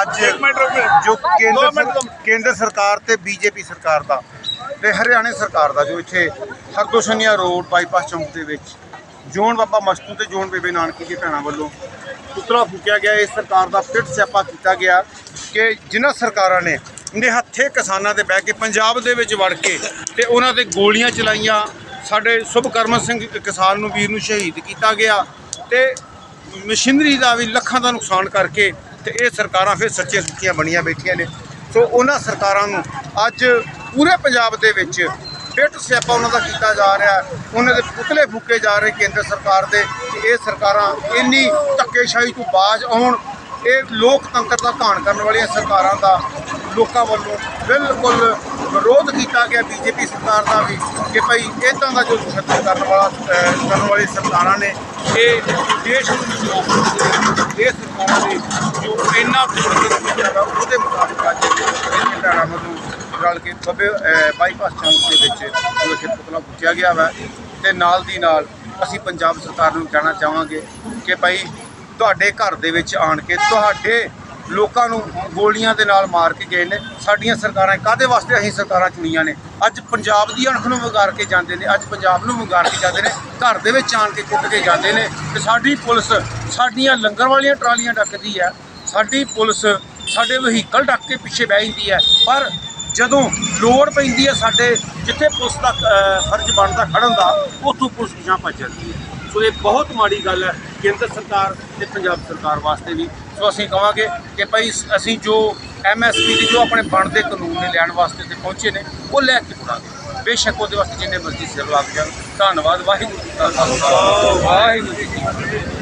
ਅੱਜ ਜੋ ਕੇਂਦਰ ਕੇਂਦਰ ਸਰਕਾਰ ਤੇ ਬੀਜੇਪੀ ਸਰਕਾਰ ਦਾ ਤੇ ਹਰਿਆਣਾ ਸਰਕਾਰ ਦਾ ਜੋ ਇੱਥੇ ਹਰਦੋਸ਼ਨੀਆ ਰੋਡ ਬਾਈਪਾਸ ਚੌਂਕ ਦੇ ਵਿੱਚ ਜੋਨ ਬਾਬਾ ਮਸਤੂ ਤੇ ਜੋਨ ਬੇਬੇ ਨਾਨਕੀ ਜੀ ਭੈਣਾਂ ਵੱਲੋਂ ਪੁਤਲਾ ਫੂਕਿਆ ਗਿਆ। ਇਸ ਸਰਕਾਰ ਦਾ ਫਿੱਟ ਸਿਆਪਾ ਕੀਤਾ ਗਿਆ ਕਿ ਜਿਨ੍ਹਾਂ ਸਰਕਾਰਾਂ ਨੇ ਨਿਹੱਥੇ ਕਿਸਾਨਾਂ ਦੇ ਬਹਿ ਕੇ ਪੰਜਾਬ ਦੇ ਵਿੱਚ ਵੜ ਕੇ ਤੇ ਉਹਨਾਂ ਤੇ ਗੋਲੀਆਂ ਚਲਾਈਆਂ। ਸਾਡੇ ਸੁਭਕਰਮ ਸਿੰਘ ਕਿਸਾਨ ਨੂੰ ਵੀਰ ਨੂੰ ਸ਼ਹੀਦ ਕੀਤਾ ਗਿਆ ਤੇ ਮਸ਼ੀਨਰੀ ਦਾ ਵੀ ਲੱਖਾਂ ਦਾ ਨੁਕਸਾਨ ਕਰਕੇ ਤੇ ਇਹ ਸਰਕਾਰਾਂ ਫਿਰ ਸੱਚੇ ਸੁੱਚੀਆਂ ਬਣੀਆਂ ਬੈਠੀਆਂ ਨੇ। ਸੋ ਉਹਨਾਂ ਸਰਕਾਰਾਂ ਨੂੰ ਅੱਜ ਪੂਰੇ ਪੰਜਾਬ ਦੇ ਵਿੱਚ ਫਿੱਟ ਸਿਆਪਾ ਉਹਨਾਂ ਦਾ ਕੀਤਾ ਜਾ ਰਿਹਾ ਉਹਨਾਂ ਦੇ ਪੁਤਲੇ ਫੂਕੇ ਜਾ ਰਹੇ ਕੇਂਦਰ ਸਰਕਾਰ ਦੇ ਇਹ ਸਰਕਾਰਾਂ ਇੰਨੀ ਧੱਕੇਸ਼ਾਹੀ ਤੋਂ ਬਾਜ ਆਉਣ। ਇਹ ਲੋਕਤੰਤਰ ਦਾ ਘਾਣ ਕਰਨ ਵਾਲੀਆਂ ਸਰਕਾਰਾਂ ਦਾ ਲੋਕਾਂ ਵੱਲੋਂ ਬਿਲਕੁਲ ਵਿਰੋਧ ਕੀਤਾ ਗਿਆ ਬੀਜੇਪੀ ਸਰਕਾਰ ਦਾ ਵੀ ਕਿ ਭਾਈ ਇਦਾਂ ਦਾ ਜੋ ਛੱਤਰ ਕਰਨ ਵਾਲਾ ਕਰਨ ਵਾਲੀ ਸਰਕਾਰਾਂ ਨੇ, ਇਹ ਦੇਸ਼ ਨੂੰ ਇਹ ਸਰਕਾਰਾਂ ਨੇ ਜੋ ਇੰਨਾ ਵਿਰੋਧ ਕੀਤਾ ਵਾ, ਉਹਦੇ ਮੁਤਾਬਕ ਅੱਜ ਇਹ ਭੈਣਾਂ ਵੱਲੋਂ ਰਲ ਕੇ ਬੱਬੇ ਬਾਈਪਾਸ ਚੌਂਕ ਦੇ ਵਿੱਚ ਜੋ ਇੱਥੇ ਪੁਤਲਾ ਫੂਕਿਆ ਗਿਆ ਵਾ ਤੇ ਨਾਲ ਦੀ ਨਾਲ ਅਸੀਂ ਪੰਜਾਬ ਸਰਕਾਰ ਨੂੰ ਕਹਿਣਾ ਚਾਹਾਂਗੇ ਕਿ ਭਾਈ ਤੁਹਾਡੇ ਘਰ ਦੇ ਵਿੱਚ ਆਣ ਕੇ ਤੁਹਾਡੇ ਲੋਕਾਂ ਨੂੰ ਗੋਲੀਆਂ ਦੇ ਨਾਲ ਮਾਰ ਕੇ ਗਏ ਨੇ ਸਾਡੀਆਂ ਸਰਕਾਰਾਂ ਕਾਦੇ ਵਾਸਤੇ ਅਸੀਂ ਸਰਕਾਰਾਂ ਚੁਣੀਆਂ ਨੇ? ਅੱਜ ਪੰਜਾਬ ਦੀ ਅਣਖ ਨੂੰ ਵਿਗਾੜ ਕੇ ਜਾਂਦੇ ਨੇ ਅੱਜ ਪੰਜਾਬ ਨੂੰ ਵਿਗਾੜ ਕੇ ਜਾਂਦੇ ਨੇ ਘਰ ਦੇ ਵਿੱਚ ਆਣ ਕੇ ਕੁੱਟ ਕੇ ਜਾਂਦੇ ਨੇ ਤੇ ਸਾਡੀ ਪੁਲਿਸ ਸਾਡੀਆਂ ਲੰਗਰ ਵਾਲੀਆਂ ਟਰਾਲੀਆਂ ਡੱਕਦੀ ਹੈ ਸਾਡੀ ਪੁਲਿਸ ਸਾਡੇ ਵਹੀਕਲ ਡੱਕ ਕੇ ਪਿੱਛੇ ਬਹਿ ਜਾਂਦੀ ਹੈ, ਪਰ ਜਦੋਂ ਲੋੜ ਪੈਂਦੀ ਹੈ ਸਾਡੇ ਜਿੱਥੇ ਪੁਲਿਸ ਦਾ ਫਰਜ਼ ਬਣਦਾ ਖੜਨ ਦਾ, ਉੱਥੋਂ ਪੁਲਿਸ ਪਿਛਾਂ ਭੱਜ ਜਾਂਦੀ ਹੈ। ਸੋ ਇਹ ਬਹੁਤ ਮਾੜੀ ਗੱਲ ਹੈ, ਕੇਂਦਰ ਸਰਕਾਰ ਤੇ ਪੰਜਾਬ ਸਰਕਾਰ ਵਾਸਤੇ ਵੀ। ਸੋ ਅਸੀਂ ਕਹਾਂਗੇ ਕਿ ਭਾਈ ਅਸੀਂ ਜੋ ਐਮਐਸਪੀ ਦੀ ਜੋ ਆਪਣੇ ਬਣਦੇ ਕਾਨੂੰਨ ਨੇ ਲੈਣ ਵਾਸਤੇ ਤੇ ਪਹੁੰਚੇ ਨੇ, ਉਹ ਲੈ ਕੇ ਤੁਰਾਂਗੇ ਬੇਸ਼ੱਕ ਉਹਦੇ ਵਾਸਤੇ ਜਿੰਨੇ ਮਰਜ਼ੀ ਸਿਰ ਲੱਗ ਜਾਣ। ਧੰਨਵਾਦ, ਵਾਹਿਗੁਰੂ ਜੀ ਕਾ ਖਾਲਸਾ। ਵਾਹਿਗੁਰੂ ਜੀ ਕੀ ਫਤਿਹ।